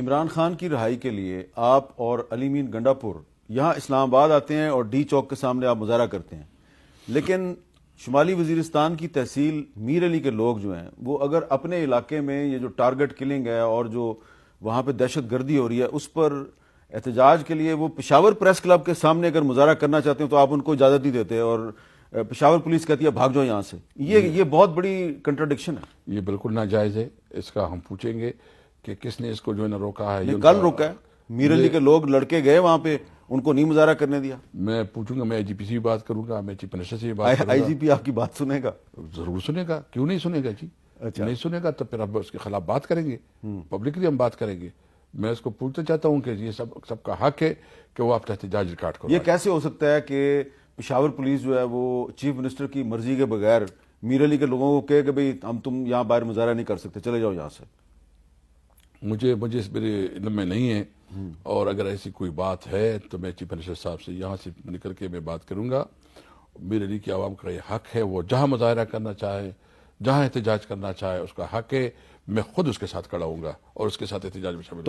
عمران خان کی رہائی کے لیے آپ اور علی مین گنڈاپور یہاں اسلام آباد آتے ہیں اور ڈی چوک کے سامنے آپ مظاہرہ کرتے ہیں۔ لیکن شمالی وزیرستان کی تحصیل میر علی کے لوگ جو ہیں، وہ اگر اپنے علاقے میں یہ جو ٹارگٹ کلنگ ہے اور جو وہاں پہ دہشت گردی ہو رہی ہے، اس پر احتجاج کے لیے وہ پشاور پریس کلب کے سامنے اگر مظاہرہ کرنا چاہتے ہیں تو آپ ان کو اجازت نہیں دیتے اور پشاور پولیس کہتی ہے بھاگ جاؤ یہاں سے۔ یہ یہ بہت بڑی کنٹرڈکشن ہے۔ یہ بالکل ناجائز ہے۔ اس کا ہم پوچھیں گے۔ کہ کس نے اس کو جو ہے نا روکا ہے کل کا- روکا ہے۔ میر علی کے لوگ لڑکے گئے وہاں پہ ان کو نہیں مظاہرہ کرنے دیا۔ میں پوچھوں گا میں آئی جی پی سے بھی بات کروں گا میں چیف منسٹر سے بھی بات کروں آئی گا جی پی آپ کی بات سنے گا۔ ضرور سنے گا۔ کیوں نہیں سنے گا جی؟ اچھا۔ نہیں سنے گا تو پھر ہم اس کے خلاف بات کریں گے۔ پبلکلی ہم بات کریں گے۔ میں اس کو پوچھنا چاہتا ہوں کہ یہ سب سب کا حق ہے کہ وہ اپنا احتجاج ریکارڈ کرو یہ کیسے ہو سکتا ہے کہ پشاور پولیس جو ہے وہ چیف منسٹر کی مرضی کے بغیر میر علی کے لوگوں کو کہے کہ بھئی ہم تم یہاں باہر مظاہرہ نہیں کر سکتے چلے جاؤ یہاں سے۔ مجھے مجھے اس میرے علم میں نہیں ہے اور اگر ایسی کوئی بات ہے تو میں چیف منسٹر صاحب سے یہاں سے نکل کے میں بات کروں گا۔ میرے علی کی عوام کا یہ حق ہے وہ جہاں مظاہرہ کرنا چاہے جہاں احتجاج کرنا چاہے اس کا حق ہے۔ میں خود اس کے ساتھ کھڑا ہوں گا اور اس کے ساتھ احتجاج میں شامل